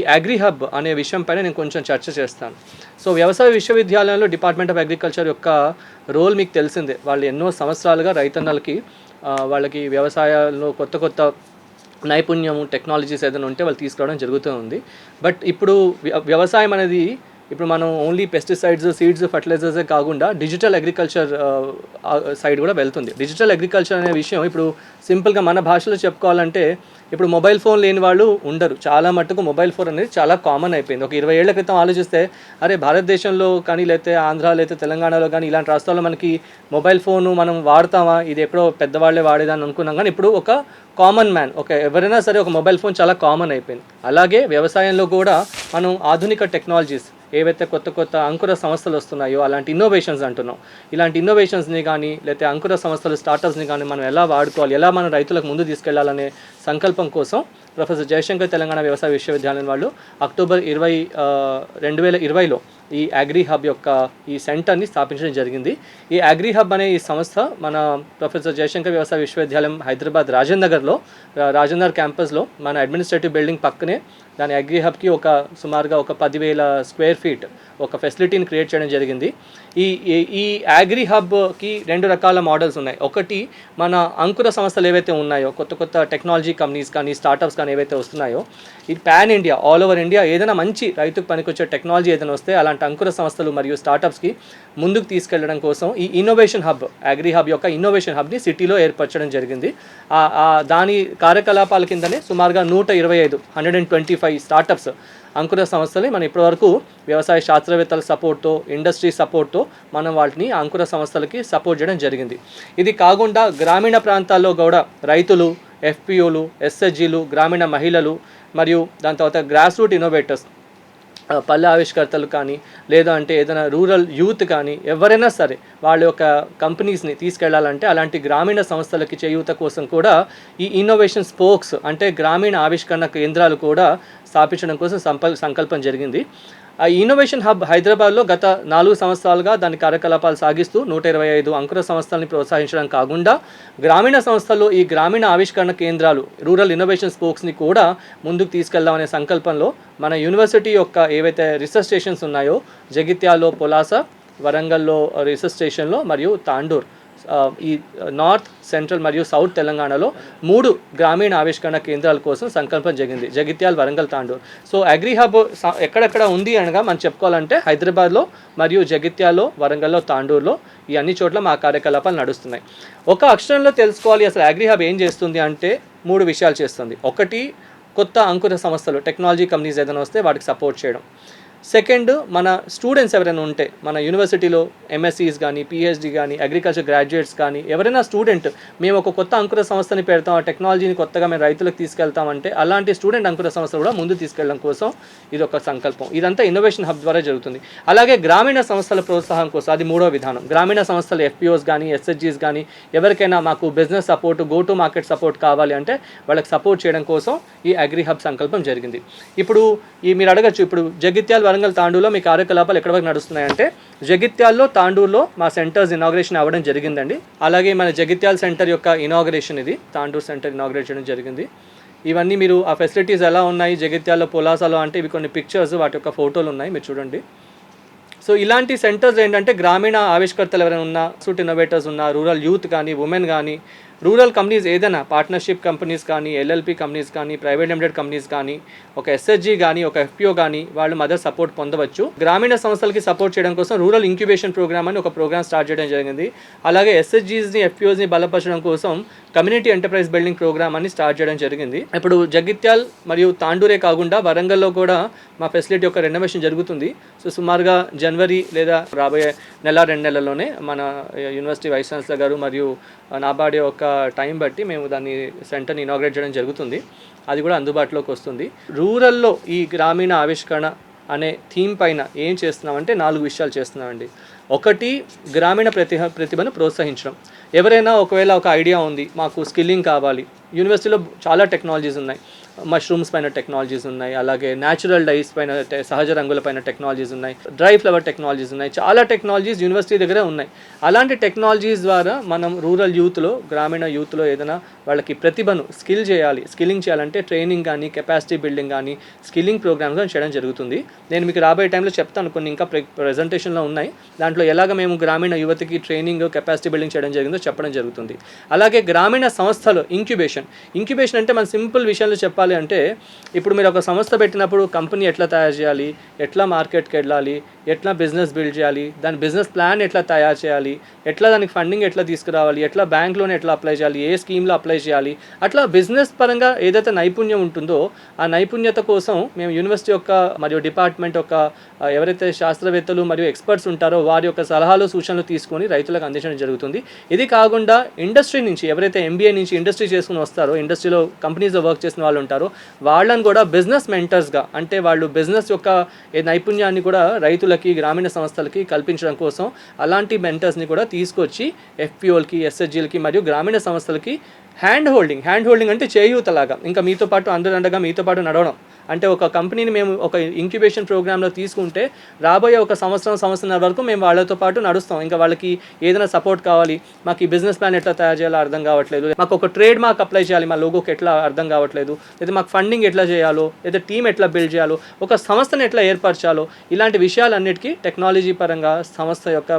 ఈ agri hub అనే విషయం పైన నేను కొంచెం చర్చ చేస్తాను. సో వ్యవసాయ విశ్వవిద్యాలయంలో డిపార్ట్మెంట్ ఆఫ్ అగ్రికల్చర్ యొక్క రోల్ మీకు తెలిసిందే. వాళ్ళు ఎన్నో సంవత్సరాలుగా రైతన్నలకి వాళ్ళకి వ్యవసాయంలో కొత్త కొత్త నైపుణ్యము టెక్నాలజీస్ ఏదైనా ఉంటే వాళ్ళు తీసుకురావడం జరుగుతూ ఉంది. బట్ ఇప్పుడు వ్య- వ్యవసాయం అనేది ఇప్పుడు మనం ఓన్లీ పెస్టిసైడ్స్ సీడ్స్ ఫర్టిలైజర్సే కాకుండా డిజిటల్ అగ్రికల్చర్ సైడ్ కూడా వెళ్తుంది. డిజిటల్ అగ్రికల్చర్ అనే విషయం ఇప్పుడు సింపుల్గా మన భాషలో చెప్పుకోవాలంటే ఇప్పుడు మొబైల్ ఫోన్ లేని వాళ్ళు ఉండరు. చాలా మట్టుకు మొబైల్ ఫోన్ అనేది చాలా కామన్ అయిపోయింది. ఒక ఇరవై ఏళ్ళ క్రితం ఆలోచిస్తే అరే భారతదేశంలో కానీ లేకపోతే ఆంధ్ర లేకపోతే తెలంగాణలో కానీ ఇలాంటి రాష్ట్రాల్లో మనకి మొబైల్ ఫోన్ మనం వాడతామా? ఇది ఎప్పుడో పెద్దవాళ్ళే వాడేదాన్ని అనుకున్నాం. కానీ ఇప్పుడు ఒక కామన్ మ్యాన్ ఒక ఎవరైనా సరే ఒక మొబైల్ ఫోన్ చాలా కామన్ అయిపోయింది. అలాగే వ్యవసాయంలో కూడా మనం ఆధునిక టెక్నాలజీస్ ఏవైతే కొత్త కొత్త అంకుర సంస్థలు వస్తున్నాయో అలాంటి ఇన్నోవేషన్స్ అంటున్నాం. ఇలాంటి ఇన్నోవేషన్స్ని కానీ లేకపోతే అంకుర సంస్థలు స్టార్టప్స్ని కానీ మనం ఎలా వాడుకోవాలి ఎలా మన రైతులకు ముందు తీసుకెళ్ళాలనే సంకల్పం కోసం ప్రొఫెసర్ జయశంకర్ తెలంగాణ వ్యవసాయ విశ్వవిద్యాలయం వాళ్ళు అక్టోబర్ ఇరవై రెండు వేల ఇరవైలో ఈ అగ్రి హబ్ యొక్క ఈ సెంటర్ని స్థాపించడం జరిగింది. ఈ అగ్రి హబ్ అనే ఈ సంస్థ మన ప్రొఫెసర్ జయశంకర్ వ్యవసాయ విశ్వవిద్యాలయం హైదరాబాద్ రాజేంద్రనగర్లో రాజేందర్ క్యాంపస్లో మన అడ్మినిస్ట్రేటివ్ బిల్డింగ్ పక్కనే దాని అగ్రి హబ్కి ఒక సుమారుగా ఒక పదివేల స్క్వేర్ ఫీట్ ఒక ఫెసిలిటీని క్రియేట్ చేయడం జరిగింది. ఈ ఈ- అగ్రి హబ్కి రెండు రకాల మోడల్స్ ఉన్నాయి. ఒకటి మన అంకుర సంస్థలు ఏవైతే ఉన్నాయో కొత్త కొత్త టెక్నాలజీ కంపెనీస్ కానీ స్టార్టప్స్ కానీ ఏవైతే వస్తున్నాయో ఇది pan India all over India ఏదైనా మంచి రైతుకు పనికొచ్చే టెక్నాలజీ ఏదైనా వస్తే అలాంటి అంకుర సంస్థలు మరియు స్టార్టప్స్కి ముందుకు తీసుకెళ్ళడం కోసం ఈ ఇన్నోవేషన్ హబ్ అగ్రి హబ్ యొక్క ఇన్నోవేషన్ హబ్ని సిటీలో ఏర్పరచడం జరిగింది. దాని కార్యకలాపాల కిందనే సుమారుగా నూట ఇరవై ఐదు hundred and twenty five startups అంకుర సంస్థని మనం ఇప్పటివరకు వ్యవసాయ శాస్త్రవేత్తల సపోర్ట్తో ఇండస్ట్రీ సపోర్ట్తో మనం వాటిని అంకుర సంస్థలకి సపోర్ట్ చేయడం జరిగింది. ఇది కాకుండా గ్రామీణ ప్రాంతాల్లో కూడా రైతులు ఎఫ్పిఓలు ఎస్ఎస్జీలు గ్రామీణ మహిళలు మరియు దాని తర్వాత గ్రాస్ రూట్ ఇన్నోవేటర్స్ పల్లె ఆవిష్కర్తలు కానీ లేదా అంటే ఏదైనా రూరల్ యూత్ కానీ ఎవరైనా సరే వాళ్ళ యొక్క కంపెనీస్ని తీసుకెళ్ళాలంటే అలాంటి గ్రామీణ సంస్థలకి చేయూత కోసం కూడా ఈ ఇన్నోవేషన్ స్పోక్స్ అంటే గ్రామీణ ఆవిష్కరణ కేంద్రాలు కూడా స్థాపించడం కోసం సంపల్ సంకల్పం జరిగింది. ఆ ఇన్నోవేషన్ హబ్ హైదరాబాద్లో గత నాలుగు సంవత్సరాలుగా దాని కార్యకలాపాలు సాగిస్తూ నూట ఇరవై ఐదు అంకుర సంస్థలను ప్రోత్సహించడం కాకుండా గ్రామీణ సంస్థల్లో ఈ గ్రామీణ ఆవిష్కరణ కేంద్రాలు రూరల్ ఇన్నోవేషన్ స్పోక్స్ని కూడా ముందుకు తీసుకెళ్దామనే సంకల్పంలో మన యూనివర్సిటీ యొక్క ఏవైతే రీసెర్చ్ స్టేషన్స్ ఉన్నాయో జగిత్యాలో పొలాస వరంగల్లో రీసెర్చ్ స్టేషన్లో మరియు తాండూర్ ఈ నార్త్ సెంట్రల్ మరియు సౌత్ తెలంగాణలో మూడు గ్రామీణ ఆవిష్కరణ కేంద్రాల కోసం సంకల్పం జరిగింది. Jagtial Warangal Tandur. So agri hub ఎక్కడెక్కడ ఉంది అనగా మనం చెప్పుకోవాలంటే హైదరాబాద్లో మరియు జగిత్యాలో వరంగల్లో తాండూరులో ఈ అన్ని చోట్ల మా కార్యకలాపాలు నడుస్తున్నాయి. ఒక అక్షరంలో తెలుసుకోవాలి అసలు అగ్రి హబ్ ఏం చేస్తుంది అంటే మూడు విషయాలు చేస్తుంది. ఒకటి కొత్త అంకుర సంస్థలు టెక్నాలజీ కంపెనీస్ ఏదైనా వస్తే వాటికి సపోర్ట్ చేయడం. సెకండ్ మన స్టూడెంట్స్ ఎవరైనా ఉంటే మన యూనివర్సిటీలో ఎంఎస్సీస్ కానీ పిహెచ్డి కానీ అగ్రికల్చర్ గ్రాడ్యుయేట్స్ కానీ ఎవరైనా స్టూడెంట్ మేము ఒక కొత్త అంకుర సంస్థని పెడతాం ఆ టెక్నాలజీని కొత్తగా మేము రైతులకు తీసుకెళ్తామంటే అలాంటి స్టూడెంట్ అంకుర సంస్థలు కూడా ముందు తీసుకెళ్ళడం కోసం ఇది ఒక సంకల్పం. ఇదంతా ఇన్నోవేషన్ హబ్ ద్వారా జరుగుతుంది. అలాగే గ్రామీణ సంస్థల ప్రోత్సాహం కోసం అది మూడో విధానం. గ్రామీణ సంస్థలు ఎఫ్పిఓస్ కానీ ఎస్హెచ్జీస్ కానీ ఎవరికైనా మాకు business support go to market support కావాలి అంటే వాళ్ళకి సపోర్ట్ చేయడం కోసం ఈ అగ్రి హబ్ సంకల్పం జరిగింది. ఇప్పుడు ఈ మీరు అడగచ్చు ఇప్పుడు జగిత్యాల వరంగల్ తాండూరులో మీ కార్యకలాపాలు ఎక్కడ వరకు నడుస్తున్నాయంటే జగిత్యాల్లో తాండూరులో మా సెంటర్స్ ఇనాగ్రేషన్ అవ్వడం జరిగిందండి. అలాగే మన జగిత్యాల సెంటర్ యొక్క ఇనాగ్రేషన్ ఇది తాండూరు సెంటర్ ఇనాగ్రేట్ చేయడం జరిగింది. ఇవన్నీ మీరు ఆ ఫెసిలిటీస్ ఎలా ఉన్నాయి జగిత్యాల్లో పొలాసాలో అంటే ఇవి కొన్ని పిక్చర్స్ వాటి యొక్క ఫోటోలు ఉన్నాయి మీరు చూడండి. సో ఇలాంటి సెంటర్స్ ఏంటంటే గ్రామీణ ఆవిష్కర్తలు ఎవరైనా ఉన్నా సూట్ ఇన్నోవేటర్స్ ఉన్నా రూరల్ యూత్ కానీ ఉమెన్ కానీ రూరల్ కంపెనీస్ ఏదైనా పార్ట్నర్షిప్ కంపెనీస్ కానీ ఎల్ఎల్పి కంపెనీస్ కానీ ప్రైవేట్ లిమిటెడ్ కంపెనీస్ కానీ ఒక ఎస్ఎస్జీ కానీ ఒక ఎఫ్పిఓ కానీ వాళ్ళు మదర్ సపోర్ట్ పొందవచ్చు. గ్రామీణ సంస్థలకి సపోర్ట్ చేయడం కోసం రూరల్ ఇంక్యుబేషన్ ప్రోగ్రామ్ అని ఒక ప్రోగ్రామ్ స్టార్ట్ చేయడం జరిగింది. అలాగే ఎస్ఎస్జీస్ని ఎఫ్పిఓస్ని బలపరచడం కోసం కమ్యూనిటీ ఎంటర్ప్రైజ్ బిల్డింగ్ ప్రోగ్రామ్ అని స్టార్ట్ చేయడం జరిగింది. ఇప్పుడు జగిత్యాల్ మరియు తాండూరే కాకుండా వరంగల్లో కూడా మా ఫెసిలిటీ యొక్క రెనోవేషన్ జరుగుతుంది. సో సుమారుగా జనవరి లేదా రాబోయే నెల రెండు నెలల్లోనే మన యూనివర్సిటీ వైస్ ఛాన్సలర్ గారు మరియు నాబార్డ్ యొక్క టైం బట్టి మేము దాన్ని సెంటర్ని ఇనాగ్రేట్ చేయడం జరుగుతుంది. అది కూడా అందుబాటులోకి వస్తుంది. రూరల్లో ఈ గ్రామీణ ఆవిష్కరణ అనే థీమ్ పైన ఏం చేస్తున్నామంటే నాలుగు విషయాలు చేస్తున్నామండి. ఒకటి గ్రామీణ ప్రతిభ ప్రతిభను ప్రోత్సహించడం. ఎవరైనా ఒకవేళ ఒక ఐడియా ఉంది మాకు స్కిల్లింగ్ కావాలి. యూనివర్సిటీలో చాలా టెక్నాలజీస్ ఉన్నాయి. మష్రూమ్స్ పైన టెక్నాలజీస్ ఉన్నాయి అలాగే న్యాచురల్ డైస్ పైన సహజ రంగుల పైన టెక్నాలజీస్ ఉన్నాయి డ్రై ఫ్లవర్ టెక్నాలజీస్ ఉన్నాయి చాలా టెక్నాలజీస్ యూనివర్సిటీ దగ్గర ఉన్నాయి. అలాంటి టెక్నాలజీస్ ద్వారా మనం రూరల్ యూత్లో గ్రామీణ యూత్లో ఏదైనా వాళ్ళకి ప్రతిభను స్కిల్ చేయాలి స్కిల్లింగ్ చేయాలంటే ట్రైనింగ్ కానీ కెపాసిటీ బిల్డింగ్ కానీ స్కిల్లింగ్ ప్రోగ్రామ్స్ కానీ చేయడం జరుగుతుంది. నేను మీకు రాబోయే టైంలో చెప్తాను కొన్ని ఇంకా ప్రెజెంటేషన్లో ఉన్నాయి. దాంట్లో ఎలాగ మేము గ్రామీణ యువతకి ట్రైనింగ్ కెపాసిటీ బిల్డింగ్ చేయడం జరిగిందో చెప్పడం జరుగుతుంది. అలాగే గ్రామీణ సంస్థలు ఇంక్యుబేషన్ ఇంక్యుబేషన్ అంటే మన సింపుల్ విషయంలో చెప్పాలి అంటే ఇప్పుడు మీరు ఒక సంస్థ పెట్టినప్పుడు కంపెనీ ఎట్లా తయారు చేయాలి ఎట్లా మార్కెట్కి వెళ్ళాలి ఎట్లా బిజినెస్ బిల్డ్ చేయాలి దాని బిజినెస్ ప్లాన్ ఎట్లా తయారు చేయాలి ఎట్లా దానికి ఫండింగ్ ఎట్లా తీసుకురావాలి ఎట్లా బ్యాంక్ లోన్ ఎట్లా అప్లై చేయాలి ఏ స్కీమ్లో అప్లై చేయాలి అట్లా బిజినెస్ పరంగా ఏదైతే నైపుణ్యం ఉంటుందో ఆ నైపుణ్యత కోసం మేము యూనివర్సిటీ యొక్క మరియు డిపార్ట్మెంట్ యొక్క ఎవరైతే శాస్త్రవేత్తలు మరియు ఎక్స్పర్ట్స్ ఉంటారో వారి యొక్క సలహాలు సూచనలు తీసుకొని రైతులకు అందించడం జరుగుతుంది. ఇది కాకుండా ఇండస్ట్రీ నుంచి ఎవరైతే ఎంబీఏ నుంచి ఇండస్ట్రీ చేసుకుని వస్తారో ఇండస్ట్రీలో కంపెనీస్లో వర్క్ చేసిన వాళ్ళు ఉంటారో వాళ్ళని కూడా బిజినెస్ మెంటర్స్గా అంటే వాళ్ళు బిజినెస్ యొక్క ఏ నైపుణ్యాన్ని కూడా రైతులకి గ్రామీణ సంస్థలకి కల్పించడం కోసం అలాంటి మెంటర్స్ని కూడా తీసుకొచ్చి ఎఫ్పిఓలకి ఎస్హెచ్జీలకి మరియు గ్రామీణ సంస్థలకి హ్యాండ్ హోల్డింగ్ హ్యాండ్ హోల్డింగ్ అంటే చేయూతలాగా. ఇంకా మీతో పాటు అందరూ అండగా మీతో పాటు నడవడం. అంటే ఒక కంపెనీని మేము ఒక ఇంక్యుబేషన్ ప్రోగ్రాంలో తీసుకుంటే రాబోయే ఒక సంవత్సరం సంవత్సరం వరకు మేము వాళ్ళతో పాటు నడుస్తాం. ఇంకా వాళ్ళకి ఏదైనా సపోర్ట్ కావాలి మాకు ఈ బిజినెస్ ప్లాన్ ఎట్లా తయారు చేయాలో అర్థం కావట్లేదు. మాకు ఒక ట్రేడ్ మార్క్ అప్లై చేయాలి మా లోగోకి ఎట్లా అర్థం కావట్లేదు. లేదా మాకు ఫండింగ్ ఎట్లా చేయాలో లేదా టీం ఎట్లా బిల్డ్ చేయాలో ఒక సంస్థను ఎట్లా ఏర్పరచాలో ఇలాంటి విషయాలన్నిటికీ టెక్నాలజీ పరంగా సంస్థ యొక్క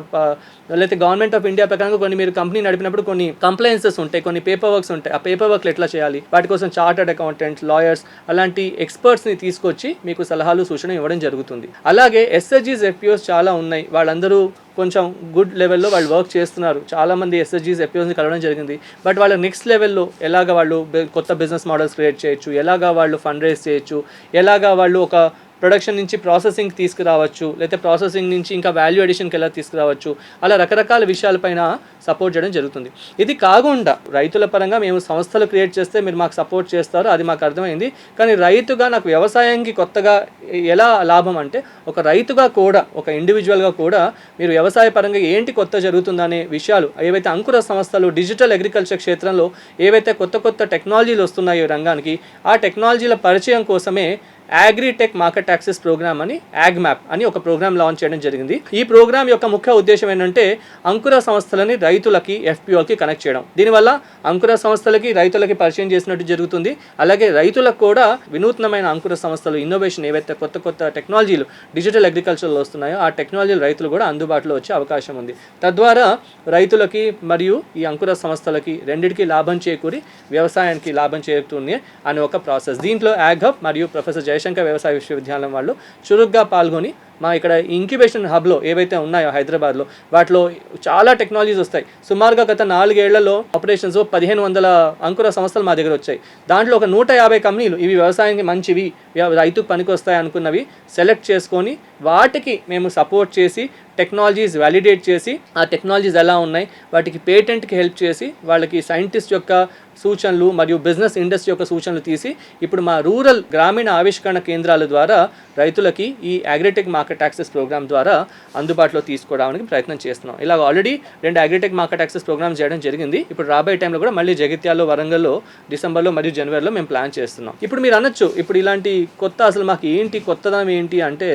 లేకపోతే గవర్నమెంట్ ఆఫ్ ఇండియా ప్రకారం కొన్ని మీరు కంపెనీ నడిపినప్పుడు కొన్ని కంప్లైన్సెస్ ఉంటాయి కొన్ని పేపర్ వర్క్స్ ఉంటాయి. ఆ పేపర్ వర్క్లు ఎట్లా చేయాలి? వాటి కోసం చార్టర్డ్ అకౌంటెంట్స్ లాయర్స్ అలాంటి ఎక్స్పర్ట్స్ని తీసుకొచ్చి మీకు సలహాలు సూచన ఇవ్వడం జరుగుతుంది. అలాగే ఎస్ఎస్జీస్ ఎఫ్పిఓస్ చాలా ఉన్నాయి. వాళ్ళందరూ కొంచెం గుడ్ లెవెల్లో వాళ్ళు వర్క్ చేస్తున్నారు. చాలా మంది ఎస్ఎస్జీస్ ఎఫ్పిఓస్ని కలవడం జరిగింది. బట్ వాళ్ళ నెక్స్ట్ లెవెల్లో ఎలాగ వాళ్ళు కొత్త బిజినెస్ మోడల్స్ క్రియేట్ చేయొచ్చు? ఎలాగా వాళ్ళు ఫండ్ రేస్ చేయొచ్చు? ఎలాగా వాళ్ళు ఒక ప్రొడక్షన్ నుంచి ప్రాసెసింగ్ తీసుకురావచ్చు లేకపోతే ప్రాసెసింగ్ నుంచి ఇంకా వాల్యూ అడిషన్కి ఎలా తీసుకురావచ్చు అలా రకరకాల విషయాలపైన సపోర్ట్ చేయడం జరుగుతుంది. ఇది కాకుండా రైతుల పరంగా మేము సంస్థలు క్రియేట్ చేస్తే మీరు మాకు సపోర్ట్ చేస్తారు అది మాకు అర్థమైంది. కానీ రైతుగా నాకు వ్యవసాయానికి కొత్తగా ఎలా లాభం అంటే ఒక రైతుగా కూడా ఒక ఇండివిజువల్గా కూడా మీరు వ్యవసాయ పరంగా ఏంటి కొత్త జరుగుతుందనే విషయాలు ఏవైతే అంకుర సంస్థలు డిజిటల్ అగ్రికల్చర్ క్షేత్రంలో ఏవైతే కొత్త కొత్త టెక్నాలజీలు వస్తున్నాయో రంగానికి ఆ టెక్నాలజీల పరిచయం కోసమే అగ్రిటెక్ మార్కెట్ యాక్సెస్ ప్రోగ్రామ్ అని యాగ్ మ్యాప్ అని ఒక ప్రోగ్రామ్ లాంచ్ చేయడం జరిగింది. ఈ ప్రోగ్రామ్ యొక్క ముఖ్య ఉద్దేశం ఏంటంటే అంకుర సంస్థలని రైతులకి ఎఫ్పిఓకి కనెక్ట్ చేయడం. దీనివల్ల అంకుర సంస్థలకి రైతులకి పరిచయం చేసినట్టు జరుగుతుంది. అలాగే రైతులకు కూడా వినూత్నమైన అంకుర సంస్థలు ఇన్నోవేషన్ ఏవైతే కొత్త కొత్త టెక్నాలజీలు డిజిటల్ అగ్రికల్చర్లో వస్తున్నాయో ఆ టెక్నాలజీలు రైతులు కూడా అందుబాటులో వచ్చే అవకాశం ఉంది. తద్వారా రైతులకి మరియు ఈ అంకుర సంస్థలకి రెండింటికి లాభం చేకూరి వ్యవసాయానికి లాభం చేరుతుంది అనే ఒక ప్రాసెస్ దీంట్లో యాగ్హబ్ మరియు ప్రొఫెసర్ జయశంకర్ వ్యవసాయ విశ్వవిద్యాలయం వాళ్ళు చురుగ్గా పాల్గొని మా ఇక్కడ ఇంక్యుబేషన్ హబ్లో ఏవైతే ఉన్నాయో హైదరాబాద్లో వాటిలో చాలా టెక్నాలజీస్ వస్తాయి. సుమారుగా గత నాలుగేళ్ళలో ఆపరేషన్స్ పదిహేను వందల అంకుర సంస్థలు మా దగ్గర వచ్చాయి. దాంట్లో ఒక నూట యాభై కంపెనీలు ఇవి వ్యవసాయానికి మంచివి వ్య- రైతుకు పనికొస్తాయి అనుకున్నవి సెలెక్ట్ చేసుకొని వాటికి మేము సపోర్ట్ చేసి టెక్నాలజీస్ వ్యాలిడేట్ చేసి ఆ టెక్నాలజీస్ ఎలా ఉన్నాయి వాటికి పేటెంట్కి హెల్ప్ చేసి వాళ్ళకి సైంటిస్ట్ యొక్క సూచనలు మరియు బిజినెస్ ఇండస్ట్రీ యొక్క సూచనలు తీసి ఇప్పుడు మా రూరల్ గ్రామీణ ఆవిష్కరణ కేంద్రాల ద్వారా రైతులకి ఈ అగ్రిటెక్ మార్కెట్ యాక్సెస్ ప్రోగ్రామ్ ద్వారా అందుబాటులో తీసుకోవడానికి ప్రయత్నం చేస్తున్నాం. ఇలా ఆల్రెడీ రెండు అగ్రిటెక్ మార్కెట్ యాక్సెస్ ప్రోగ్రామ్ చేయడం జరిగింది. ఇప్పుడు రాబోయే టైంలో కూడా మళ్ళీ జగిత్యాల్లో వరంగల్లో డిసెంబర్లో మరియు జనవరిలో మేము ప్లాన్ చేస్తున్నాం. ఇప్పుడు మీరు అనొచ్చు ఇప్పుడు ఇలాంటి కొత్త అసలు మాకు ఏంటి కొత్తదనం ఏంటి అంటే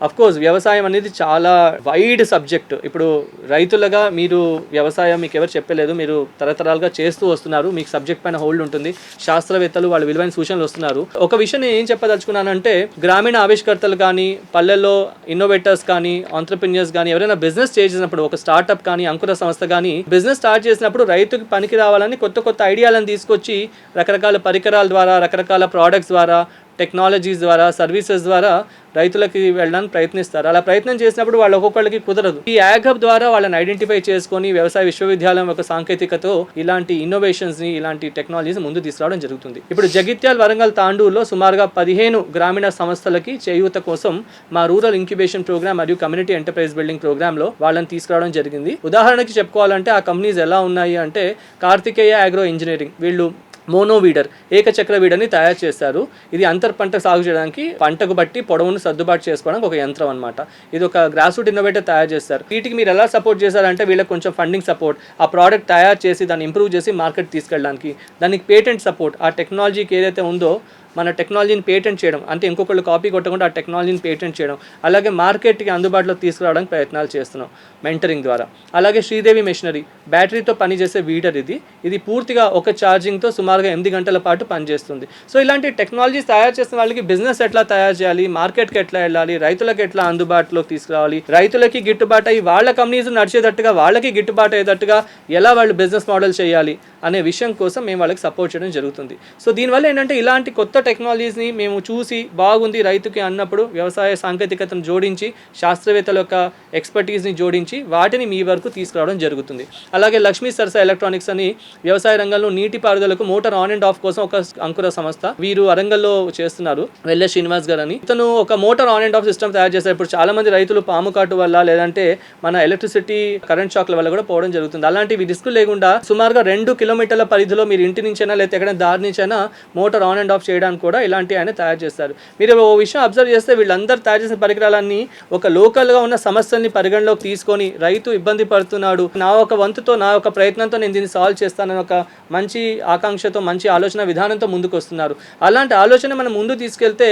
కోర్స్ వ్యవసాయం అనేది చాలా వైడ్ సబ్జెక్ట్ ఇప్పుడు రైతులుగా మీరు వ్యవసాయం మీకు ఎవరు చెప్పలేదు మీరు తరతరాలుగా చేస్తూ వస్తున్నారు మీకు సబ్జెక్ట్ పైన హోల్డ్ ఉంటుంది శాస్త్రవేత్తలు వాళ్ళ విలువైన సూచనలు వస్తున్నారు. ఒక విషయం నేను ఏం చెప్పదలుచుకున్నానంటే గ్రామీణ ఆవిష్కర్తలు కానీ పల్లెల్లో ఇన్నోవేటర్స్ కానీ ఆంటర్ప్రినియర్స్ కానీ ఎవరైనా బిజినెస్ చేసినప్పుడు ఒక స్టార్ట్అప్ కానీ అంకుర సంస్థ కానీ బిజినెస్ స్టార్ట్ చేసినప్పుడు రైతుకి పనికి రావాలని కొత్త కొత్త ఐడియాలను తీసుకొచ్చి రకరకాల పరికరాల ద్వారా రకరకాల ప్రోడక్ట్స్ ద్వారా టెక్నాలజీస్ ద్వారా సర్వీసెస్ ద్వారా రైతులకి వెళ్ళడానికి ప్రయత్నిస్తారు. అలా ప్రయత్నం చేసినప్పుడు వాళ్ళు ఒక్కొక్కళ్ళకి కుదరదు. ఈ యాగప్ ద్వారా వాళ్ళని ఐడెంటిఫై చేసుకొని వ్యవసాయ విశ్వవిద్యాలయం యొక్క సాంకేతికతో ఇలాంటి ఇన్నోవేషన్స్ని ఇలాంటి టెక్నాలజీస్ ముందు తీసుకురావడం జరుగుతుంది. ఇప్పుడు జగిత్యాల్ వరంగల్ తాండూరులో సుమారుగా పదిహేను గ్రామీణ సంస్థలకి చేయూత కోసం మా రూరల్ ఇంక్యుబేషన్ ప్రోగ్రామ్ మరియు కమ్యూనిటీ ఎంటర్ప్రైజ్ బిల్డింగ్ ప్రోగ్రామ్లో వాళ్ళని తీసుకురావడం జరిగింది. ఉదాహరణకి చెప్పుకోవాలంటే ఆ కంపెనీస్ ఎలా ఉన్నాయి అంటే కార్తికేయ అగ్రో ఇంజనీరింగ్ వీళ్ళు మోనోవీడర్ ఏకచక్ర వీడర్ని తయారు చేస్తారు ఇది అంతర్ పంట సాగు చేయడానికి పంటకు బట్టి పొడవును సర్దుబాటు చేసుకోవడానికి ఒక యంత్రం అనమాట ఇది ఒక గ్రాస్ రూట్ ఇన్నోవేటర్ తయారు చేస్తారు. వీటికి మీరు ఎలా సపోర్ట్ చేశారంటే వీళ్ళకి కొంచెం ఫండింగ్ సపోర్ట్ ఆ ప్రోడక్ట్ తయారు చేసి దాన్ని ఇంప్రూవ్ చేసి మార్కెట్ తీసుకెళ్ళడానికి. దానికి పేటెంట్ సపోర్ట్ ఆ టెక్నాలజీకి ఏదైతే ఉందో మన టెక్నాలజీని పేటెంట్ చేయడం. అంటే ఇంకొకళ్ళు కాపీ కొట్టకుండా ఆ టెక్నాలజీని పేటెంట్ చేయడం. అలాగే మార్కెట్కి అందుబాటులో తీసుకురావడానికి ప్రయత్నాలు చేస్తున్నాం మెంటరింగ్ ద్వారా. అలాగే శ్రీదేవి మెషినరీ బ్యాటరీతో పనిచేసే వీడర్ ఇది. ఇది పూర్తిగా ఒక ఛార్జింగ్తో సుమారుగా ఎనిమిది గంటల పాటు పనిచేస్తుంది. సో ఇలాంటి టెక్నాలజీస్ తయారు చేసిన వాళ్ళకి బిజినెస్ ఎట్లా తయారు చేయాలి మార్కెట్కి ఎట్లా వెళ్ళాలి రైతులకు ఎట్లా అందుబాటులోకి తీసుకురావాలి రైతులకి గిట్టుబాటు అయ్యి వాళ్ళ కంపెనీస్ నడిచేటట్టుగా వాళ్ళకి గిట్టుబాటు అయ్యేటట్టుగా ఎలా వాళ్ళు బిజినెస్ మోడల్ చేయాలి అనే విషయం కోసం మేము వాళ్ళకి సపోర్ట్ చేయడం జరుగుతుంది. సో దీనివల్ల ఏంటంటే ఇలాంటి కొత్త టెక్నాలజీస్ని మేము చూసి బాగుంది రైతుకి అన్నప్పుడు వ్యవసాయ సాంకేతికతను జోడించి శాస్త్రవేత్తల యొక్క ఎక్స్పర్టీస్ని జోడించి వాటిని మీ వరకు తీసుకురావడం జరుగుతుంది. అలాగే లక్ష్మీ సరస ఎలక్ట్రానిక్స్ అని వ్యవసాయ రంగంలో నీటిపారుదలకు మోటార్ ఆన్ అండ్ ఆఫ్ కోసం ఒక అంకుర సంస్థ వీరు వరంగల్లో చేస్తున్నారు వెల్లె శ్రీనివాస్ గారు అని ఇతను ఒక motor on and off system తయారు చేశారు. ఇప్పుడు చాలా మంది రైతులు పాము కాటు వల్ల లేదంటే మన ఎలక్ట్రిసిటీ కరెంట్ షాక్ల వల్ల కూడా పోవడం జరుగుతుంది. అలాంటివి రిస్క్ లేకుండా సుమారుగా రెండు కిలోమీటర్ల పరిధిలో మీరు ఇంటి నుంచైనా లేకపోతే ఎక్కడ దారి నుంచైనా మోటార్ ఆన్ అండ్ ఆఫ్ చేయడానికి కూడా ఇలాంటి ఆయన తయారు చేస్తారు. మీరు ఓ విషయం అబ్జర్వ్ చేస్తే వీళ్ళందరూ తయారు చేసిన పరికరాలన్నీ ఒక లోకల్గా ఉన్న సమస్యల్ని పరిగణలోకి తీసుకొని రైతు ఇబ్బంది పడుతున్నాడు. నా ఒక వంతుతో నా ఒక ప్రయత్నంతో నేను దీన్ని సాల్వ్ చేస్తానని ఒక మంచి ఆకాంక్షతో మంచి ఆలోచన విధానంతో ముందుకు వస్తున్నారు అలాంటి ఆలోచన మనం ముందు తీసుకెళ్తే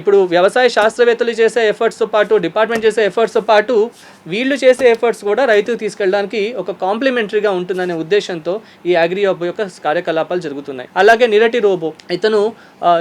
ఇప్పుడు వ్యవసాయ శాస్త్రవేత్తలు చేసే ఎఫర్ట్స్తో పాటు డిపార్ట్మెంట్ చేసే ఎఫర్ట్స్తో పాటు వీళ్ళు చేసే ఎఫర్ట్స్ కూడా రైతుకు తీసుకెళ్ళడానికి ఒక కాంప్లిమెంటరీగా ఉంటుందనే ఉద్దేశంతో ఈ అగ్రి హబ్ యొక్క కార్యకలాపాలు జరుగుతున్నాయి. అలాగే నిరటి రోబో ఇతను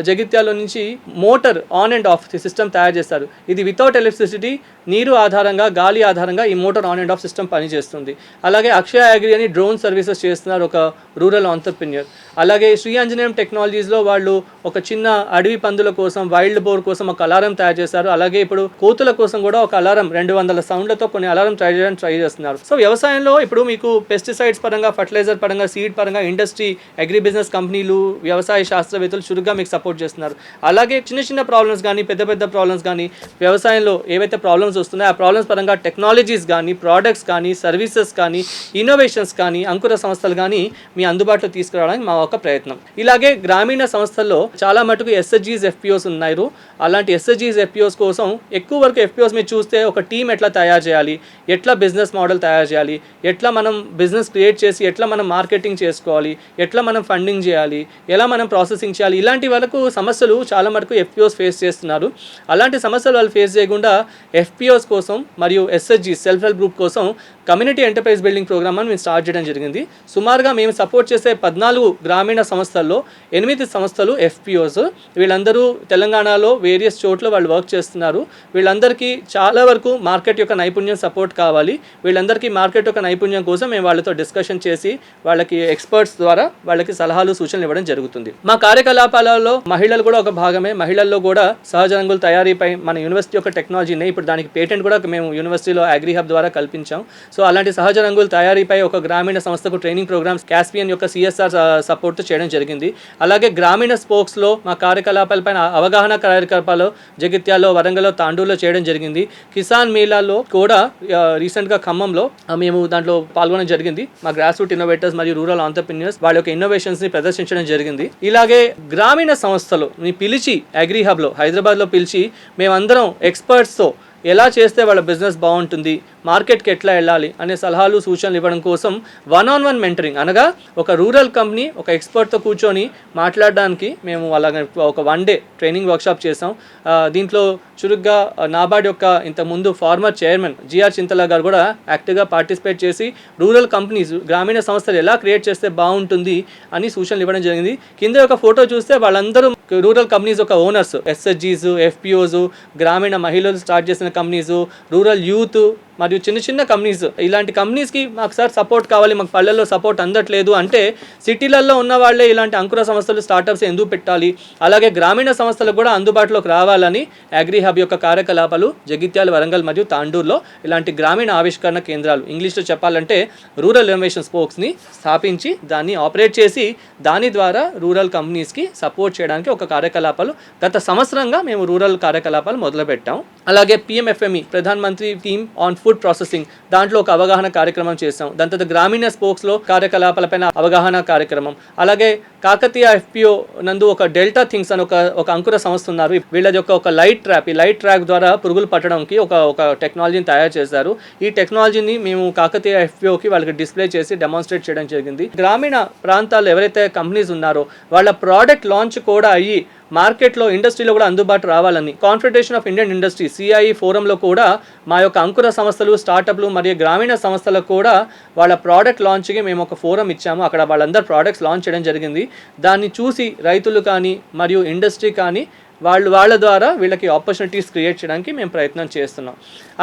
జగిత్యాల నుంచి motor on and off system తయారు చేస్తారు. ఇది వితౌట్ ఎలక్ట్రిసిటీ నీరు ఆధారంగా గాలి ఆధారంగా ఈ motor on and off system పనిచేస్తుంది. అలాగే అక్షయ అగ్రి అని డ్రోన్ సర్వీసెస్ చేస్తున్నారు ఒక రూరల్ ఆంటర్ప్రినియర్ అలాగే శ్రీ ఆంజనేయం టెక్నాలజీస్లో వాళ్ళు ఒక చిన్న అడవి పందుల కోసం వైల్డ్ బోర్ కోసం ఒక అలారం తయారు చేశారు. అలాగే ఇప్పుడు కోతుల కోసం కూడా ఒక అలారం రెండు వందల సౌండ్లతో కొన్ని అలారం ట్రై చేయడానికి ట్రై చేస్తున్నారు. సో వ్యవసాయంలో ఇప్పుడు మీకు పెస్టిసైడ్స్ పరంగా ఫర్టిలైజర్ పరంగా సీడ్ పరంగా ఇండస్ట్రీ అగ్రి బిజినెస్ కంపెనీలు వ్యవసాయ శాస్త్రవేత్తలు చురుగ్గా మీకు సపోర్ట్ చేస్తున్నారు. అలాగే చిన్న చిన్న ప్రాబ్లమ్స్ కానీ పెద్ద పెద్ద ప్రాబ్లమ్స్ కానీ వ్యవసాయంలో ఏవైతే ప్రాబ్లమ్స్ వస్తున్నాయో ఆ ప్రాబ్లమ్స్ పరంగా టెక్నాలజీస్ కానీ ప్రోడక్ట్స్ కానీ సర్వీసెస్ కానీ ఇన్నోవేషన్స్ కానీ అంకుర సంస్థలు కానీ మీ అందుబాటులో తీసుకురావడానికి మా ఒక ప్రయత్నం. ఇలాగే గ్రామీణ సంస్థల్లో చాలా మటుకు ఎస్ఎస్జీస్ ఎఫ్పిఓస్ ఉన్నారు అలాంటి ఎస్ఎస్జీస్ ఎఫ్పిఓస్ కోసం ఎక్కువ వరకు ఎఫ్పిఓస్ మీరు చూస్తే ఒక టీం ఎట్లా తయారు చేయాలి ఎట్లా బిజినెస్ మోడల్ తయారు చేయాలి ఎట్లా మనం బిజినెస్ క్రియేట్ చేసి ఎట్లా మనం మార్కెటింగ్ చేసుకోవాలి ఎట్లా మనం ఫండింగ్ చేయాలి ఎలా మనం ప్రాసెసింగ్ చేయాలి ఇలాంటి వరకు సమస్యలు చాలా మటుకు ఎఫ్పిఓస్ ఫేస్ చేస్తున్నారు. అలాంటి సమస్యలు వాళ్ళు ఫేస్ చేయకుండా ఎఫ్పిఓస్ కోసం మరియు ఎస్ఎస్జీ సెల్ఫ్ హెల్ప్ గ్రూప్ కోసం కమ్యూనిటీ ఎంటర్ప్రైజ్ బిల్డింగ్ ప్రోగ్రామ్ అని మేము స్టార్ట్ చేయడం జరిగింది. సుమారుగా మేము సపోర్ట్ చేసే పద్నాలుగు గ్రామీణ సంస్థల్లో ఎనిమిది సంస్థలు ఎఫ్పిఓస్. వీళ్ళందరూ తెలంగాణలో వేరియస్ చోట్ల వాళ్ళు వర్క్ చేస్తున్నారు. వీళ్ళందరికీ చాలా వరకు మార్కెట్ యొక్క నైపుణ్యం సపోర్ట్ కావాలి. వీళ్ళందరికీ మార్కెట్ యొక్క నైపుణ్యం కోసం మేము వాళ్ళతో డిస్కషన్ చేసి వాళ్ళకి ఎక్స్పర్ట్స్ ద్వారా వాళ్ళకి సలహాలు సూచనలు ఇవ్వడం జరుగుతుంది. మా కార్యకలాపాలలో మహిళలు కూడా ఒక భాగమే. మహిళల్లో కూడా సహజ రంగుల తయారీపై మన యూనివర్సిటీ యొక్క టెక్నాలజీని ఇప్పుడు దానికి పేటెంట్ కూడా మేము యూనివర్సిటీలో అగ్రి హబ్ ద్వారా కల్పించాం. సో అలాంటి సహజ రంగుల తయారీపై ఒక గ్రామీణ సంస్థకు ట్రైనింగ్ ప్రోగ్రామ్స్ క్యాస్పియన్ యొక్క సిఎస్ఆర్ సపోర్ట్ చేయడం జరిగింది. అలాగే గ్రామీణ స్పోక్స్లో మా కార్యకలాపాలపైన అవగాహన కార్యకలాపాలు జగిత్యాల్లో వరంగల్లో తాండూరులో చేయడం జరిగింది. కిసాన్ మేళాలో కూడా రీసెంట్గా ఖమ్మంలో మేము దాంట్లో పాల్గొనడం జరిగింది. మా గ్రాస్ రూట్ ఇన్నోవేటర్స్ మరియు రూరల్ ఆంటర్ప్రిన్యూర్స్ వాళ్ళ యొక్క ఇన్నోవేషన్స్ని ప్రదర్శించడం జరిగింది. ఇలాగే గ్రామీణ సంస్థలు మీ పిలిచి అగ్రి హబ్లో హైదరాబాద్లో పిలిచి మేమందరం ఎక్స్పర్ట్స్తో ఎలా చేస్తే వాళ్ళ బిజినెస్ బాగుంటుంది మార్కెట్కి ఎట్లా వెళ్ళాలి అనే సలహాలు సూచనలు ఇవ్వడం కోసం వన్ ఆన్ వన్ మెంటరింగ్ అనగా ఒక రూరల్ కంపెనీ ఒక ఎక్స్పర్ట్తో కూర్చొని మాట్లాడడానికి మేము వాళ్ళ ఒక వన్ డే ట్రైనింగ్ వర్క్షాప్ చేసాం దీంట్లో చురుగ్గా నాబార్డ్ యొక్క ఇంతకుముందు ఫార్మర్ చైర్మన్ జిఆర్ చింతలా గారు కూడా యాక్టివ్గా పార్టిసిపేట్ చేసి రూరల్ కంపెనీస్ గ్రామీణ సంస్థలు ఎలా క్రియేట్ చేస్తే బాగుంటుంది అని సూచనలు ఇవ్వడం జరిగింది. కింద ఒక ఫోటో చూస్తే వాళ్ళందరూ రూరల్ కంపెనీస్ ఒక ఓనర్స్ ఎస్ఎస్జీస్ ఎఫ్పిఓస్ గ్రామీణ మహిళలు స్టార్ట్ చేసిన కంపెనీస్ రూరల్ యూత్ మరియు చిన్న చిన్న కంపెనీస్ ఇలాంటి కంపెనీస్కి మాకు సార్ సపోర్ట్ కావాలి మాకు పల్లెల్లో సపోర్ట్ అందట్లేదు అంటే సిటీలలో ఉన్న వాళ్ళే ఇలాంటి అంకుర సంస్థలు స్టార్టప్స్ ఎందుకు పెట్టాలి? అలాగే గ్రామీణ సంస్థలకు కూడా అందుబాటులోకి రావాలని అగ్రి హబ్ యొక్క కార్యకలాపాలు జగిత్యాల వరంగల్ మరియు తాండూరులో ఇలాంటి గ్రామీణ ఆవిష్కరణ కేంద్రాలు. ఇంగ్లీష్లో చెప్పాలంటే రూరల్ ఇన్నోవేషన్ స్పోక్స్ని స్థాపించి దాన్ని ఆపరేట్ చేసి దాని ద్వారా రూరల్ కంపెనీస్కి సపోర్ట్ చేయడానికి ఒక కార్యకలాపాలు. గత సంవత్సరంగా మేము రూరల్ కార్యకలాపాలు మొదలుపెట్టాం. అలాగే PMFME Pradhan Mantri team on food processing దాంట్లో ఒక అవగాహన కార్యక్రమం చేస్తాం దాని తర్వాత గ్రామీణ స్పోక్స్లో కార్యకలాపాలపైన అవగాహన కార్యక్రమం. అలాగే కాకతీయ ఎఫ్పిఓ నందు ఒక డెల్టా థింగ్స్ అని ఒక ఒక అంకుర సంస్థ ఉన్నారు. వీళ్ళ యొక్క ఒక లైట్ ట్రాప్ ఈ లైట్ ట్రాక్ ద్వారా పురుగులు పట్టడానికి ఒక ఒక టెక్నాలజీని తయారు చేశారు. ఈ టెక్నాలజీని మేము కాకతీయ ఎఫ్పిఓకి వాళ్ళకి డిస్ప్లే చేసి డెమాన్స్ట్రేట్ చేయడం జరిగింది. గ్రామీణ ప్రాంతాల్లో ఎవరైతే కంపెనీస్ ఉన్నారో వాళ్ళ ప్రోడక్ట్ లాంచ్ కూడా అయ్యి మార్కెట్లో ఇండస్ట్రీలో కూడా అందుబాటు రావాలని. Confederation of Indian Industry CII ఫోరంలో కూడా మా యొక్క అంకుర సంస్థలు స్టార్టప్లు మరియు గ్రామీణ సంస్థలకు కూడా వాళ్ళ ప్రోడక్ట్ లాంచ్కి మేము ఒక ఫోరం ఇచ్చాము. అక్కడ వాళ్ళందరూ ప్రోడక్ట్స్ లాంచ్ చేయడం జరిగింది. దాన్ని చూసి రైతులు కానీ మరియు ఇండస్ట్రీ కానీ వాళ్ళు వాళ్ళ ద్వారా వీళ్ళకి ఆపర్చునిటీస్ క్రియేట్ చేయడానికి మేము ప్రయత్నం చేస్తున్నాం.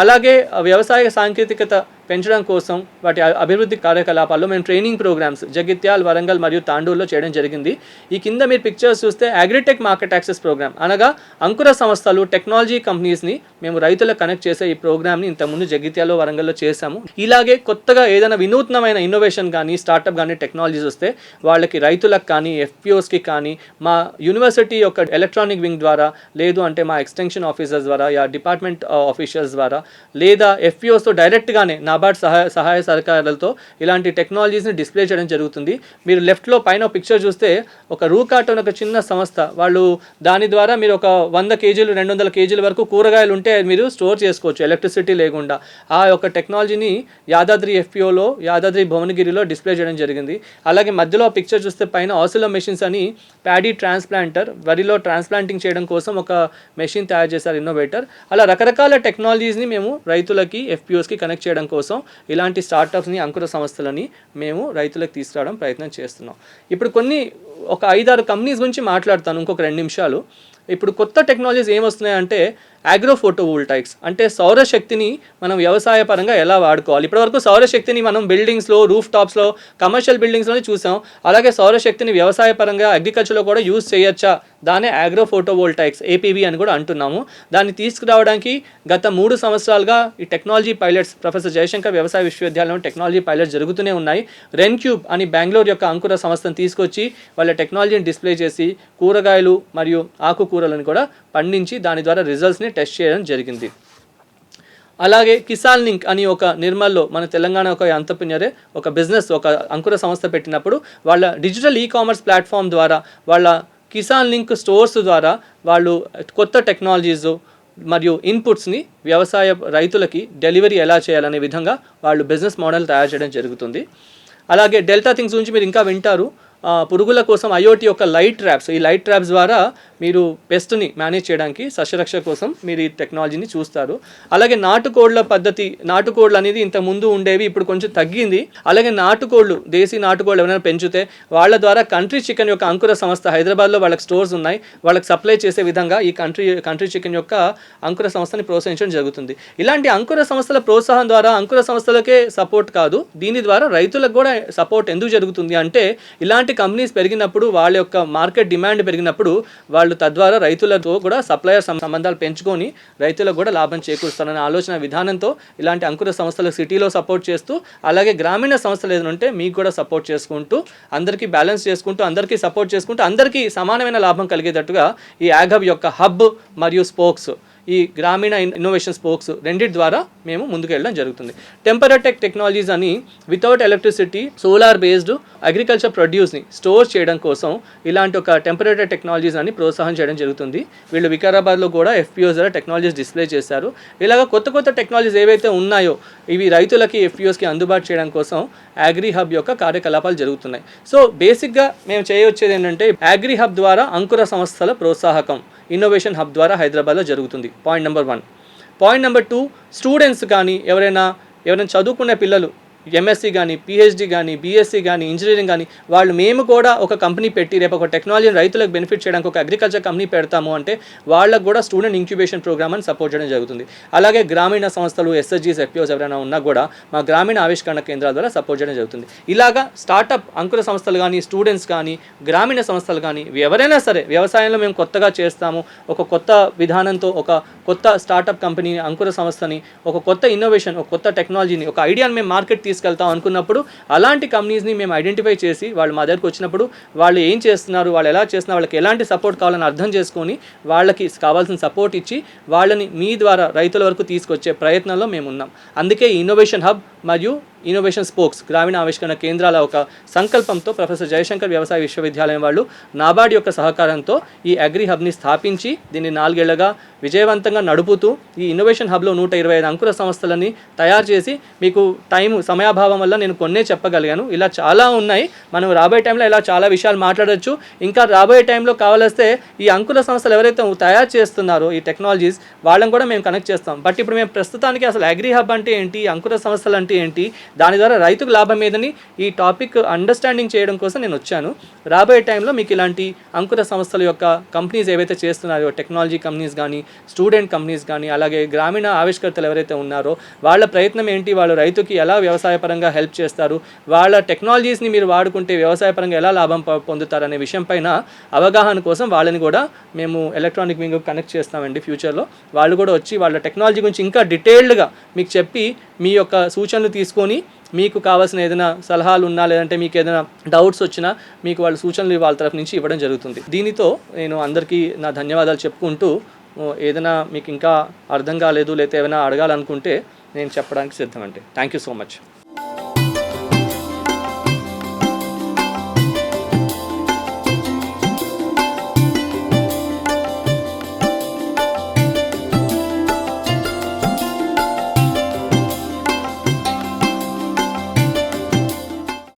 అలాగే వ్యవసాయ సాంకేతికత పెంచడం కోసం వాటి అభివృద్ధి కార్యకలాపాల్లో మేము ట్రైనింగ్ ప్రోగ్రామ్స్ జగిత్యాల్ వరంగల్ మరియు తాండూరులో చేయడం జరిగింది. ఈ కింద మీరు పిక్చర్స్ చూస్తే అగ్రిటెక్ మార్కెట్ యాక్సెస్ ప్రోగ్రామ్ అనగా అంకుర సంస్థలు టెక్నాలజీ కంపెనీస్ని మేము రైతులకు కనెక్ట్ చేసే ఈ ప్రోగ్రామ్ని ఇంతకుముందు జగిత్యాలో వరంగల్లో చేశాము. ఇలాగే కొత్తగా ఏదైనా వినూత్నమైన ఇన్నోవేషన్ కానీ స్టార్టప్ కానీ టెక్నాలజీస్ వస్తే వాళ్ళకి రైతులకు కానీ ఎఫ్పిఓస్కి కానీ మా యూనివర్సిటీ యొక్క ఎలక్ట్రానిక్ వింగ్ ద్వారా లేదు అంటే మా ఎక్స్టెన్షన్ ఆఫీసర్స్ ద్వారా యా డిపార్ట్మెంట్ ఆఫీసర్స్ ద్వారా లేదా ఎఫ్పిఓస్తో డైరెక్ట్గానే నా నాబార్డ్ సహాయ సహాయ సహకారాలతో ఇలాంటి టెక్నాలజీస్ని డిస్ప్లే చేయడం జరుగుతుంది. మీరు లెఫ్ట్లో పైన పిక్చర్ చూస్తే ఒక రూకాట్ అని ఒక చిన్న సంస్థ. వాళ్ళు దాని ద్వారా మీరు ఒక వంద కేజీలు రెండు వందల కేజీల వరకు కూరగాయలు ఉంటే మీరు స్టోర్ చేసుకోవచ్చు ఎలక్ట్రిసిటీ లేకుండా. ఆ యొక్క టెక్నాలజీని యాదాద్రి ఎఫ్పిఓలో యాదాద్రి భువనగిరిలో డిస్ప్లే చేయడం జరిగింది. అలాగే మధ్యలో పిక్చర్ చూస్తే పైన ఆసిలో మెషిన్స్ అని ప్యాడీ ట్రాన్స్ప్లాంటర్ వరిలో ట్రాన్స్ప్లాంటింగ్ చేయడం కోసం ఒక మెషిన్ తయారు చేశారు ఇన్నోవేటర్. అలా రకరకాల టెక్నాలజీస్ని మేము రైతులకి ఎఫ్పిఓస్కి కనెక్ట్ చేయడం కోసం కోసం ఇలాంటి స్టార్టప్స్ని అంకుర సంస్థలని మేము రైతులకు తీసుకురావడం ప్రయత్నం చేస్తున్నాం. ఇప్పుడు కొన్ని ఒక ఐదారు కంపెనీస్ గురించి మాట్లాడతాను ఇంకొక రెండు నిమిషాలు. ఇప్పుడు కొత్త టెక్నాలజీస్ ఏమొస్తున్నాయంటే అగ్రో ఫోటోవోల్టాయిక్స్ అంటే సౌరశక్తిని మనం వ్యవసాయ పరంగా ఎలా వాడుకోవాలి? ఇప్పటివరకు సౌరశక్తిని మనం బిల్డింగ్స్లో రూఫ్ టాప్స్లో కమర్షియల్ బిల్డింగ్స్లోనే చూసాం. అలాగే సౌరశక్తిని వ్యవసాయ పరంగా అగ్రికల్చర్లో కూడా యూజ్ చేయొచ్చా? దానే ఆగ్రో ఫోటోవోల్టాయిక్స్ ఏపీవి అని కూడా అంటున్నాము. దాన్ని తీసుకురావడానికి గత మూడు సంవత్సరాలుగా ఈ టెక్నాలజీ పైలట్స్ ప్రొఫెసర్ జయశంకర్ వ్యవసాయ విశ్వవిద్యాలయంలో టెక్నాలజీ పైలట్స్ జరుగుతూనే ఉన్నాయి. రెన్క్యూబ్ అని బెంగళూరు యొక్క అంకుర సంస్థను తీసుకొచ్చి వాళ్ళ టెక్నాలజీని డిస్ప్లే చేసి కూరగాయలు మరియు ఆకుకూరలను కూడా పండించి దాని ద్వారా రిజల్ట్స్ని టెస్ట్ చేయడం జరిగింది. అలాగే కిసాన్ లింక్ అని ఒక నిర్మల్లో మన తెలంగాణ ఒక అంతర్ప్రినరే ఒక బిజినెస్ ఒక అంకుర సంస్థ పెట్టినప్పుడు వాళ్ళ డిజిటల్ ఈ కామర్స్ ప్లాట్ఫామ్ ద్వారా వాళ్ళ కిసాన్ లింక్ స్టోర్స్ ద్వారా వాళ్ళు కొత్త టెక్నాలజీస్ మరియు ఇన్పుట్స్ని వ్యవసాయ రైతులకి డెలివరీ ఎలా చేయాలనే విధంగా వాళ్ళు బిజినెస్ మోడల్ తయారు చేయడం జరుగుతుంది. అలాగే డెల్టా థింగ్స్ గురించి మీరు ఇంకా వింటారు. పురుగుల కోసం ఐఓటీ యొక్క లైట్ ట్రాప్స్ ఈ లైట్ ట్రాప్స్ ద్వారా మీరు పెస్ట్ని మేనేజ్ చేయడానికి సస్యరక్ష కోసం మీరు ఈ టెక్నాలజీని చూస్తారు. అలాగే నాటుకోళ్ళ పద్ధతి నాటుకోళ్ళు అనేది ఇంత ముందు ఉండేవి ఇప్పుడు కొంచెం తగ్గింది. అలాగే నాటుకోళ్ళు దేశీ నాటుకోళ్ళు ఎవరైనా పెంచితే వాళ్ళ ద్వారా కంట్రీ చికెన్ యొక్క అంకుర సంస్థ హైదరాబాద్లో వాళ్ళకి స్టోర్స్ ఉన్నాయి. వాళ్ళకి సప్లై చేసే విధంగా ఈ కంట్రీ కంట్రీ చికెన్ యొక్క అంకుర సంస్థని ప్రోత్సహించడం జరుగుతుంది. ఇలాంటి అంకుర సంస్థల ప్రోత్సాహం ద్వారా అంకుర సంస్థలకే సపోర్ట్ కాదు దీని ద్వారా రైతులకు కూడా సపోర్ట్ ఎందుకు జరుగుతుంది అంటే ఇలాంటి కంపెనీస్ పెరిగినప్పుడు వాళ్ళ యొక్క మార్కెట్ డిమాండ్ పెరిగినప్పుడు వాళ్ళు తద్వారా రైతులతో కూడా సప్లయర్ సంబంధాలు పెంచుకొని రైతులకు కూడా లాభం చేకూరుస్తారనే ఆలోచన విధానంతో ఇలాంటి అంకుర సంస్థలు సిటీలో సపోర్ట్ చేస్తూ అలాగే గ్రామీణ సంస్థలు ఏదైనా ఉంటే మీకు కూడా సపోర్ట్ చేసుకుంటూ అందరికీ బ్యాలెన్స్ చేసుకుంటూ అందరికీ సపోర్ట్ చేసుకుంటూ అందరికీ సమానమైన లాభం కలిగేటట్టుగా ఈ యాగబ్ యొక్క హబ్ మరియు స్పోక్స్ ఈ గ్రామీణ ఇన్- ఇన్నోవేషన్ స్పోక్స్ రెండింటి ద్వారా మేము ముందుకెళ్ళడం జరుగుతుంది. టెంపరటెక్ టెక్నాలజీస్ అని without electricity solar based agriculture ప్రొడ్యూస్ని store చేయడం కోసం ఇలాంటి ఒక టెంపరటెక్ టెక్నాలజీస్ అని ప్రోత్సాహం చేయడం జరుగుతుంది. వీళ్ళు వికారాబాద్లో కూడా ఎఫ్పిఓస్ ద్వారా టెక్నాలజీస్ డిస్ప్లే చేశారు. ఇలాగ కొత్త కొత్త టెక్నాలజీస్ ఏవైతే ఉన్నాయో ఇవి రైతులకి ఎఫ్పిఓస్కి అందుబాటు చేయడం కోసం అగ్రి హబ్ యొక్క కార్యకలాపాలు జరుగుతున్నాయి. సో బేసిక్గా మేము చేయవచ్చేది ఏంటంటే అగ్రి హబ్ ద్వారా అంకుర సంస్థల ప్రోత్సాహకం. ఇన్నోవేషన్ హబ్ ద్వారా హైదరాబాద్లో జరుగుతుంది. Point number one point number two students కానీ ఎవరైనా ఎవరైనా చదువుకునే పిల్లలు ఎంఎస్సి కానీ పిహెచ్డి కానీ బీఎస్సీ కానీ ఇంజనీరింగ్ కానీ వాళ్ళు మేము కూడా ఒక కంపెనీ పెట్టి రేపు ఒక టెక్నాలజీని రైతులకు బెనిఫిట్ చేయడానికి ఒక అగ్రికల్చర్ కంపెనీ పెడతాము అంటే వాళ్ళకు కూడా స్టూడెంట్ ఇంక్యుబేషన్ ప్రోగ్రామ్ అని సపోర్ట్ చేయడం జరుగుతుంది. అలాగే గ్రామీణ సంస్థలు ఎస్ఎస్జీస్ ఎఫ్పిఓస్ ఎవరైనా ఉన్నా కూడా మా గ్రామీణ ఆవిష్కరణ కేంద్రాల ద్వారా సపోర్ట్ చేయడం జరుగుతుంది. ఇలాగా స్టార్టప్ అంకుర సంస్థలు కానీ స్టూడెంట్స్ కానీ గ్రామీణ సంస్థలు కానీ ఎవరైనా సరే వ్యవసాయంలో మేము కొత్తగా చేస్తాము ఒక కొత్త విధానంతో ఒక కొత్త స్టార్టప్ కంపెనీ అంకుర సంస్థని ఒక కొత్త ఇన్నోవేషన్ ఒక కొత్త టెక్నాలజీని ఒక ఐడియాని మేము మార్కెట్ తీసుకెళ్తాం అనుకున్నప్పుడు అలాంటి కంపెనీస్ని మేము ఐడెంటిఫై చేసి వాళ్ళు మా దగ్గరకు వచ్చినప్పుడు వాళ్ళు ఏం చేస్తున్నారు వాళ్ళు ఎలా చేస్తున్నారు వాళ్ళకి ఎలాంటి సపోర్ట్ కావాలని అర్థం చేసుకొని వాళ్ళకి కావాల్సిన సపోర్ట్ ఇచ్చి వాళ్ళని మీ ద్వారా రైతుల వరకు తీసుకొచ్చే ప్రయత్నంలో మేము ఉన్నాం. అందుకే ఈ ఇన్నోవేషన్ హబ్ మరియు ఇన్నోవేషన్ స్పోక్స్ గ్రామీణ ఆవిష్కరణ కేంద్రాల ఒక సంకల్పంతో ప్రొఫెసర్ జయశంకర్ వ్యవసాయ విశ్వవిద్యాలయం వాళ్ళు నాబార్డ్ యొక్క సహకారంతో ఈ అగ్రి హబ్ని స్థాపించి దీన్ని నాలుగేళ్ళగా విజయవంతంగా నడుపుతూ ఈ ఇన్నోవేషన్ హబ్లో నూట ఇరవై ఐదు అంకుర సంస్థలని తయారు చేసి మీకు టైం సమయాభావం వల్ల నేను కొన్నే చెప్పగలిగాను. ఇలా చాలా ఉన్నాయి. మనం రాబోయే టైంలో ఇలా చాలా విషయాలు మాట్లాడొచ్చు. ఇంకా రాబోయే టైంలో కావాలిస్తే ఈ అంకుర సంస్థలు ఎవరైతే తయారు చేస్తున్నారో ఈ టెక్నాలజీస్ వాళ్ళని కూడా మేము కనెక్ట్ చేస్తాం. బట్ ఇప్పుడు మేము ప్రస్తుతానికి అసలు అగ్రి హబ్ అంటే ఏంటి? అంకుర సంస్థలు అంటే ఏంటి? దాని ద్వారా రైతుకు లాభం ఏదని ఈ టాపిక్ అండర్స్టాండింగ్ చేయడం కోసం నేను వచ్చాను. రాబోయే టైంలో మీకు ఇలాంటి అంకుర సంస్థల యొక్క కంపెనీస్ ఏవైతే చేస్తున్నారో టెక్నాలజీ కంపెనీస్ కానీ స్టూడెంట్ కంపెనీస్ కానీ అలాగే గ్రామీణ ఆవిష్కర్తలు ఎవరైతే ఉన్నారో వాళ్ళ ప్రయత్నం ఏంటి? వాళ్ళు రైతుకి ఎలా వ్యవసాయపరంగా హెల్ప్ చేస్తారు? వాళ్ళ టెక్నాలజీస్ని మీరు వాడుకుంటే వ్యవసాయపరంగా ఎలా లాభం పొందుతారు అనే విషయం పైన అవగాహన కోసం వాళ్ళని కూడా మేము ఎలక్ట్రానిక్ వింగ్ కనెక్ట్ చేస్తామండి ఫ్యూచర్లో వాళ్ళు కూడా వచ్చి వాళ్ళ టెక్నాలజీ గురించి ఇంకా డీటెయిల్డ్గా మీకు చెప్పి మీ యొక్క సూచనలు తీసుకొని మీకు కావాల్సిన ఏదైనా సలహాలు ఉన్నా లేదంటే మీకు ఏదైనా డౌట్స్ వచ్చినా మీకు వాళ్ళ సూచనలు వాళ్ళ తరఫు నుంచి ఇవ్వడం జరుగుతుంది. దీనితో నేను అందరికీ నా ధన్యవాదాలు చెప్పుకుంటూ ఏదైనా మీకు ఇంకా అర్థం కాలేదు లేకపోతే ఏమైనా అడగాలనుకుంటే నేను చెప్పడానికి సిద్ధమండి. Thank you so much